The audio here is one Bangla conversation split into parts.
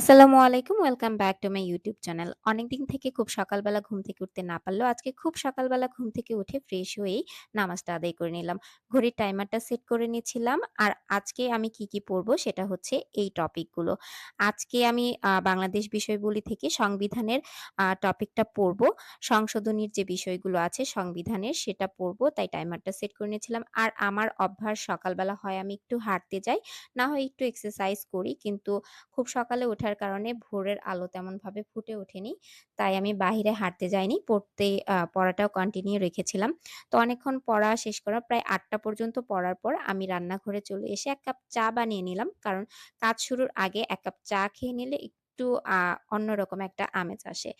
আসসালামু আলাইকুম। Welcome back to my YouTube channel. অনেকদিন থেকে খুব সকালবেলা ঘুম থেকে উঠতে না পারলেও আজকে খুব সকালবেলা ঘুম থেকে উঠে ফ্রেশ হয়েই নামাজটা আদায় করে নিলাম। ঘড়ির টাইমারটা সেট করে নিয়েছিলাম। আর আজকে আমি কি, কি পড়ব সেটা হচ্ছে এই টপিকগুলো। আজকে আমি বাংলাদেশ বিষয়বলি থেকে সংবিধানের টপিকটা পড়ব। সংশোধনীর যে বিষয়গুলো আছে সংবিধানের সেটা পড়ব। তাই টাইমারটা সেট করে নিয়েছিলাম। আর আমার অভ্যাস সকালবেলা হয় আমি একটু হাঁটতে যাই, না হয় একটু এক্সারসাইজ করি। কিন্তু খুব সকালে ওঠার কারণে ভোরের আলো তেমন ভাবে ফুটে ওঠেনি। তাই আমি বাহিরে হাঁটতে যাইনি। পড়তে পড়াটাও কন্টিনিউ রেখেছিলাম। তো অনেকক্ষণ পড়া শেষ করা প্রায় আটটা পর্যন্ত পড়ার পর আমি রান্নাঘরে চলে এসে এক কাপ চা বানিয়ে নিলাম। কারণ কাজ শুরুর আগে এক কাপ চা খেয়ে নিলে একটু অন্যরকম একটা আমেজ আসে।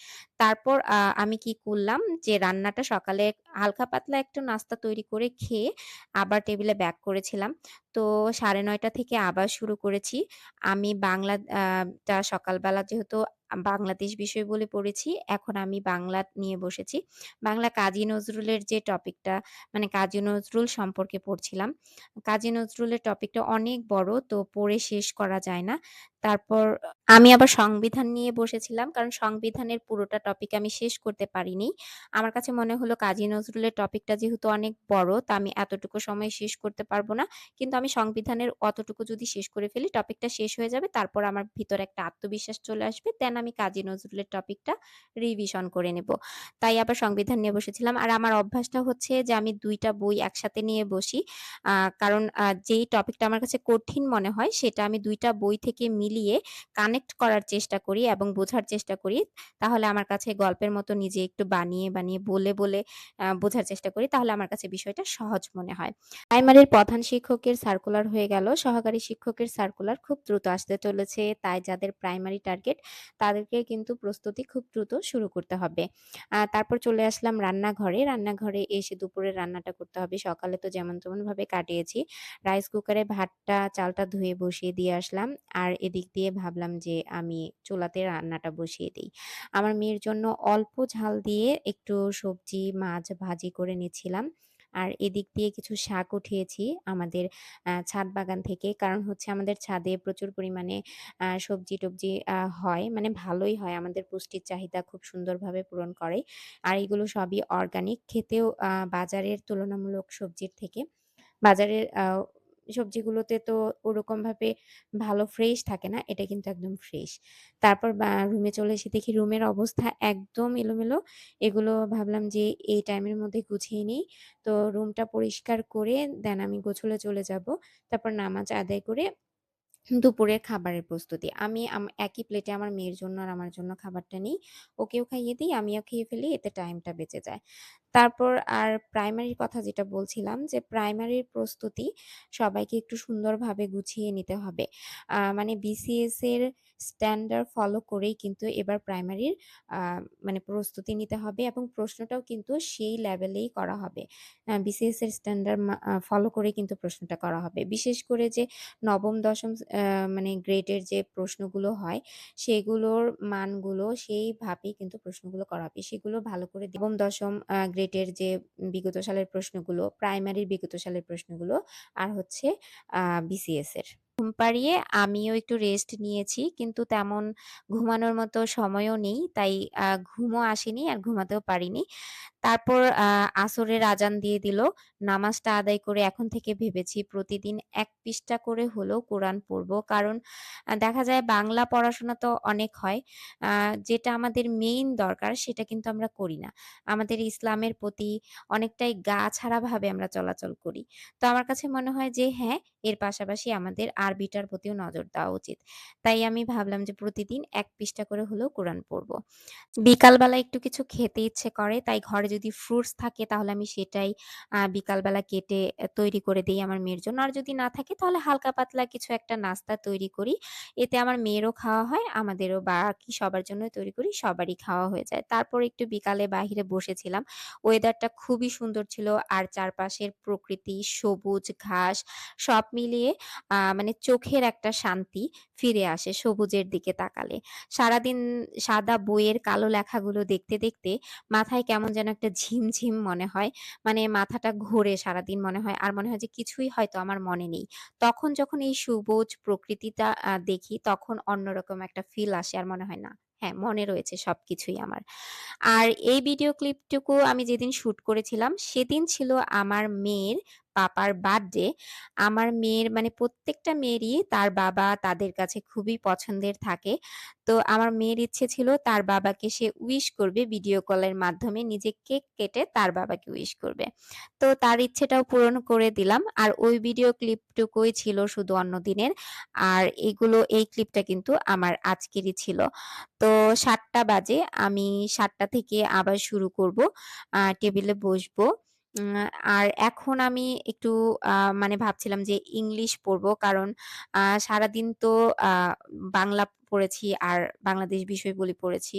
তারপর আমি কি করলাম যে, রান্নাটা সকালে হালকা পাতলা একটু নাস্তা তৈরি করে খেয়ে আবার টেবিলে ব্যাক করেছিলাম। তো ৯:৩০ থেকে আবার শুরু করেছি। আমি বাংলা, আ, টা সকালবেলা যেহেতু বাংলাদেশ বিষয় বলে পড়েছি, এখন আমি বাংলা নিয়ে বসেছি। বাংলা কাজী নজরুলের যে টপিকটা মানে কাজী নজরুল সম্পর্কে পড়ছিলাম। কাজী নজরুলের টপিকটা অনেক বড় তো পড়ে শেষ করা যায় না। তারপর আমি আবার সংবিধান নিয়ে বসেছিলাম। কারণ সংবিধানের পুরোটা টপিক আমি শেষ করতে পারিনি। আমার কাছে মনে হলো কাজী নজরুলের টপিকটা যেহেতু অনেক বড় তা আমি এতটুকু সময় শেষ করতে পারব না। কিন্তু আমি সংবিধানের অতটুকু যদি শেষ করে ফেলি টপিকটা শেষ হয়ে যাবে। তারপর আমার ভিতরে একটা আত্মবিশ্বাস চলে আসবে। দেন আমি কাজী নজরুলের টপিকটা রিভিশন করে নেব। তাই আবার সংবিধান নিয়ে বসেছিলাম। আর আমার অভ্যাসটা হচ্ছে যে আমি ২ টা বই একসাথে নিয়ে বসি। কারণ যেই টপিকটা আমার কাছে কঠিন মনে হয় সেটা আমি ২ টা বই থেকে মিলিয়ে কানেক্ট করার চেষ্টা করি এবং বোঝার চেষ্টা করি। তাহলে আমার কাছে গল্পের মতো নিজে একটু বানিয়ে, বানিয়ে বলে, বলে বোঝার চেষ্টা করি। তাহলে আমার কাছে বিষয়টা সহজ মনে হয়। প্রাইমারির প্রধান শিক্ষকের সার্কুলার হয়ে গেল। সহকারী শিক্ষকের সার্কুলার খুব দ্রুত আসতে চলেছে। তাই যাদের প্রাইমারি টার্গেট তাদেরকে কিন্তু প্রস্তুতি খুব দ্রুত শুরু করতে হবে। তারপর চলে আসলাম রান্নাঘরে। রান্নাঘরে এসে দুপুরের রান্নাটা করতে হবে। সকালে তো যেমন তেমনভাবে কাটিয়েছি। রাইস কুকারে ভাতটা, চালটা ধুয়ে বসিয়ে দিয়ে আসলাম। আর এদিক দিয়ে ভাবলাম যে আমি চুলাতে রান্নাটা বসিয়ে দিই আমার মেয়ের জন্য অল্প ঝাল দিয়ে একটু সবজি, মাছ ভাজি করে নিচ্ছিলাম। আর এদিক দিয়ে কিছু শাক উঠিয়েছি আমাদের ছাদ বাগান থেকে। কারণ হচ্ছে আমাদের ছাদে প্রচুর পরিমাণে সবজি-টবজি হয়। মানে ভালোই হয়। আমাদের পুষ্টির চাহিদা খুব সুন্দরভাবে পূরণ করে। আর এগুলো সবই অর্গানিক। খেতেও বাজারের তুলনামূলক সবজির থেকে বাজারের সবজিগুলোতে তো ওরকমভাবে ভালো ফ্রেশ থাকে না। এটা কিন্তু একদম ফ্রেশ। তারপর রুমে চলে এসে দেখি রুমের অবস্থা একদম এলোমেলো। এগুলো ভাবলাম যে এই টাইমের মধ্যে গুছিয়ে নিই। তো রুমটা পরিষ্কার করে দেন আমি গোছলে চলে যাব। তারপর নামাজ আদায় করে দুপুরের খাবারের প্রস্তুতি। আমি একই প্লেটে আমার মেয়ের জন্য আর আমার জন্য খাবারটা নিই। ওকেও খাইয়ে দিই, আমিও খেয়ে ফেলি। এতে টাইমটা বেঁচে যায়। তারপর আর প্রাইমারির কথা যেটা বলছিলাম যে প্রাইমারির প্রস্তুতি সবাইকে একটু সুন্দরভাবে গুছিয়ে নিতে হবে। মানে বিসিএস এর স্ট্যান্ডার্ড ফলো করেই কিন্তু এবার প্রাইমারির মানে প্রস্তুতি নিতে হবে এবং প্রশ্নটাও কিন্তু সেই লেভেলেই করা হবে। বিসিএস এর স্ট্যান্ডার্ড ফলো করে কিন্তু প্রশ্নটা করা হবে। বিশেষ করে যে নবম, দশম মানে গ্রেডের যে প্রশ্নগুলো হয় সেগুলোর মানগুলো সেইভাবেই কিন্তু প্রশ্নগুলো করা হবে। সেগুলো ভালো করে নবম, দশম আ গ্রেডের যে বিগত সালের প্রশ্নগুলো, প্রাইমারির বিগত সালের প্রশ্নগুলো আর হচ্ছে বিসিএস এর। ঘুম পাড়িয়ে আমিও একটু রেস্ট নিয়েছি। কিন্তু তেমন ঘুমানোর মতো সময়ও নেই। তাই আ ঘুমও আসেনি আর ঘুমাতেও পারিনি। তারপর আ আসরের আজান দিয়ে দিল। নামাজটা আদায় করে এখন থেকে ভেবেছি প্রতিদিন এক পৃষ্ঠা করে হলেও কোরআন পড়ব। কারণ দেখা যায় বাংলা পড়াশোনা তো অনেক হয়। যেটা আমাদের মেইন দরকার সেটা কিন্তু আমরা করি না। আমাদের ইসলামের প্রতি অনেকটাই গা ছাড়াভাবে আমরা চলাচল করি। তো আমার কাছে মনে হয় যে হ্যাঁ, এর পাশাপাশি আমাদের আরবিটার প্রতিও নজর দেওয়া উচিত। তাই আমি ভাবলাম যে প্রতিদিন এক পৃষ্ঠা করে হলেও কোরআন পড়ব। বিকালবেলা একটু কিছু খেতে ইচ্ছে করে তাই ঘরে যদি ফ্রুটস থাকে তাহলে আমি সেটাই বিকালবেলা কেটে তৈরি করে দিই আমার মেয়ের জন্য। আর যদি না থাকে তাহলে হালকা পাতলা কিছু একটা নাস্তা তৈরি করি। এতে আমার মেয়েরও খাওয়া হয়, আমাদেরও বাকি সবার জন্যই তৈরি করি, সবারই খাওয়া হয়ে যায়। তারপর একটু বিকালে বাহিরে বসেছিলাম। ওয়েদারটা খুবই সুন্দর ছিল আর চারপাশের প্রকৃতি, সবুজ ঘাস সব মিলিয়ে মানে চোখের একটা শান্তি ফিরে আসে সবুজের দিকে তাকালে। সারাদিন সাদা বইয়ের কালো লেখাগুলো দেখতে, দেখতে মাথায় কেমন যেন একটা ঝিমঝিম মনে হয়। মানে মাথাটা ঘোরে সারাদিন মনে হয়। আর মনে হয় যে কিছুই হয়তো আমার মনে নেই। তখন যখন এই সবুজ প্রকৃতিটা দেখি তখন অন্যরকম একটা ফিল আসে আর মনে হয় না, হ্যাঁ, মনে রয়েছে সবকিছুই আমার। আর এই ভিডিও ক্লিপটুকু আমি যেদিন শুট করেছিলাম সেদিন ছিল আমার মেয়ের পাপার বার্থডে। আমার মেয়ের মানে প্রত্যেকটা মেয়েরই তার বাবা তাদের কাছে খুবই পছন্দের থাকে। তো আমার মেয়ের ইচ্ছে ছিল তার বাবাকে সে উইশ করবে, ভিডিও কলের মাধ্যমে নিজে কেক কেটে তার বাবাকে উইশ করবে। তো তার ইচ্ছেটাও পূরণ করে দিলাম। আর ওই ভিডিও ক্লিপটুকুই ছিল শুধু অন্যদিনের। আর এগুলো, এই ক্লিপটা কিন্তু আমার আজকেরই ছিল। তো সাতটা বাজে, আমি সাতটা থেকে আবার শুরু করব। টেবিলে বসবো। আর এখন আমি একটু মানে ভাবছিলাম যে ইংলিশ পড়ব। কারণ সারাদিন তো বাংলা পড়েছি আর বাংলাদেশ বিষয়গুলি পড়েছি।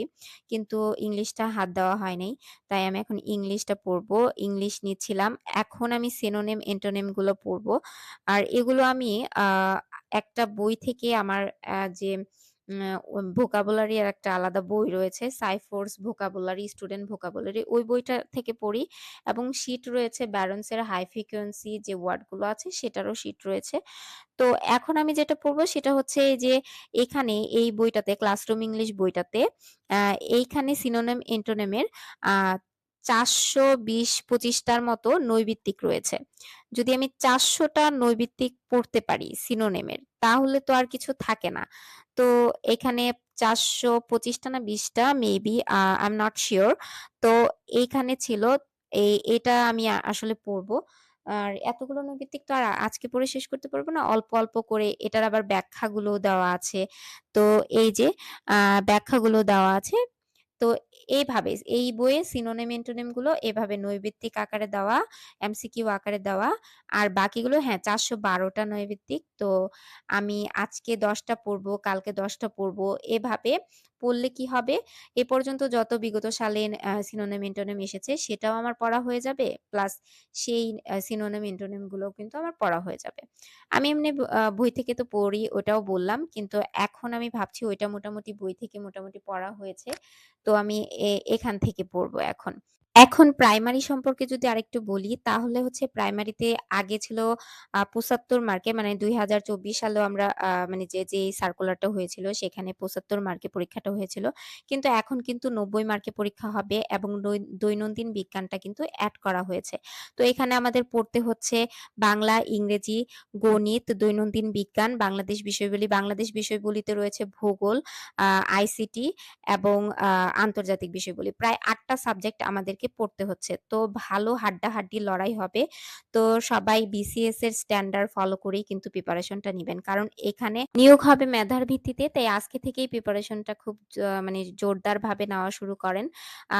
কিন্তু ইংলিশটা হাত দেওয়া হয় নাই। তাই আমি এখন ইংলিশটা পড়ব। ইংলিশ নিচ্ছিলাম। এখন আমি সিনোনিম, এন্টোনিমগুলো পড়ব। আর এগুলো আমি একটা বই থেকে আমার যে ভোকাবুলারি আর একটা আলাদা বই রয়েছে। সাইফোর্স ভোকাবুলারি, স্টুডেন্ট ভোকাবুলারি ওই বইটা থেকে পড়ি এবং শিট রয়েছে ব্যারন্স এর হাই ফ্রিকোয়েন্সি যে ওয়ার্ডগুলো আছে সেটারও শিট রয়েছে। তো এখন আমি যেটা পড়ব সেটা হচ্ছে যে এখানে এই বইটাতে ক্লাসরুম ইংলিশ বইটাতে এইখানে সিনোনেম এন্টোনিম এর আ ৪২০-২৫ মতো নৈর্ব্যক্তিক রয়েছে। যদি আমি ৪০০ টা নৈর্ব্যক্তিক পড়তে পারি সিনোনিম এর তাহলে তো আর কিছু থাকে না। তো এখানে চারশো পঁচিশটা না ২০ টা maybe I am not sure তো এইখানে ছিল এই এটা আমি আসলে পড়ব। আর এতগুলো নৈর্ব্যক্তিক তো আর আজকে পড়ে শেষ করতে পারব না। অল্প, অল্প করে এটার আবার ব্যাখ্যাগুলোও দেওয়া আছে। তো এই যে ব্যাখ্যাগুলো দেওয়া আছে। তো এইভাবে এই বইয়ে সিনোনিম, এন্টোনিমগুলো এভাবে নৈর্ব্যক্তিক আকারে দেওয়া, এমসিকিউ আকারে দেওয়া। আর বাকিগুলো হ্যাঁ ৪১২ টা নৈর্ব্যক্তিক। তো আমি আজকে ১০ টা পড়ব, কালকে ১০ টা পড়ব। এভাবে পড়লে কি হবে? এ পর্যন্ত যত বিগত সালে সিনোনিম, এন্টোনিম এসেছে সেটাও আমার পড়া হয়ে যাবে। প্লাস সেই সিনোনিম, এন্টোনিম গুলোও কিন্তু আমার পড়া হয়ে যাবে। আমি এমনি বই থেকে তো পড়ি ওটাও বললাম। কিন্তু এখন আমি ভাবছি ওইটা মোটামুটি বই থেকে মোটামুটি পড়া হয়েছে। তো আমি এ এখান থেকে পড়ব এখন। এখন প্রাইমারি সম্পর্কে যদি আরেকটু বলি তাহলে হচ্ছে প্রাইমারিতে আগে ছিল ৭৫ মার্কে মানে ২০২৪ সালেও আমরা আ মানে যে, যে সার্কুলারটা হয়েছিল সেখানে ৭৫ মার্কে পরীক্ষাটা হয়েছিল। কিন্তু এখন কিন্তু ৯০ মার্কে পরীক্ষা হবে এবং দৈনন্দিন বিজ্ঞানটা কিন্তু অ্যাড করা হয়েছে। তো এখানে আমাদের পড়তে হচ্ছে বাংলা, ইংরেজি, গণিত, দৈনন্দিন বিজ্ঞান, বাংলাদেশ বিষয়বলি, বাংলাদেশ বিষয়বলিতে রয়েছে ভূগোল, আইসিটি এবং আন্তর্জাতিক বিষয়বলি। প্রায় ৮ টা সাবজেক্ট আমাদেরকে পড়তে হচ্ছে। তো ভালো হাড্ডাহাড্ডি লড়াই হবে। তো সবাই বিসিএস এর স্ট্যান্ডার্ড ফলো করেই কিন্তু প্রিপারেশনটা নেবেন কারণ এখানে নিয়োগ হবে মেধার ভিত্তিতে। তাই আজকে থেকেই প্রিপারেশনটা খুব মানে জোরদার ভাবে নেওয়া শুরু করেন।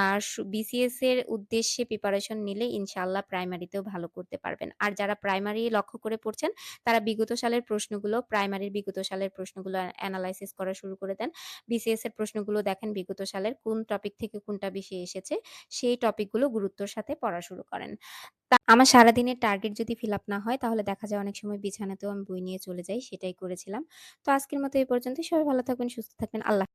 আর বিসিএস এর উদ্দেশ্যে প্রিপারেশন নিলে ইনশাআল্লাহ প্রাইমারিতেও ভালো করতে পারবেন। আর যারা প্রাইমারি লক্ষ্য করে পড়ছেন, তারা বিগত সালের প্রশ্নগুলো প্রাইমারির বিগত সালের প্রশ্নগুলো এনালাইসিস করা শুরু করে দেন। বিসিএস এর প্রশ্নগুলো দেখেন বিগত সালের কোন টপিক থেকে কোনটা বেশি এসেছে, সেই টপিকগুলো গুরুত্বের সাথে পড়া শুরু করেন। আমার সারাদিনের টার্গেট যদি ফিল আপ না হয় তাহলে দেখা যায় অনেক সময় বিছানাতেও আমি বই নিয়ে চলে যাই। সেটাই করেছিলাম। তো আজকের মতো এই পর্যন্ত সবাই ভালো থাকবেন, সুস্থ থাকবেন। আল্লাহ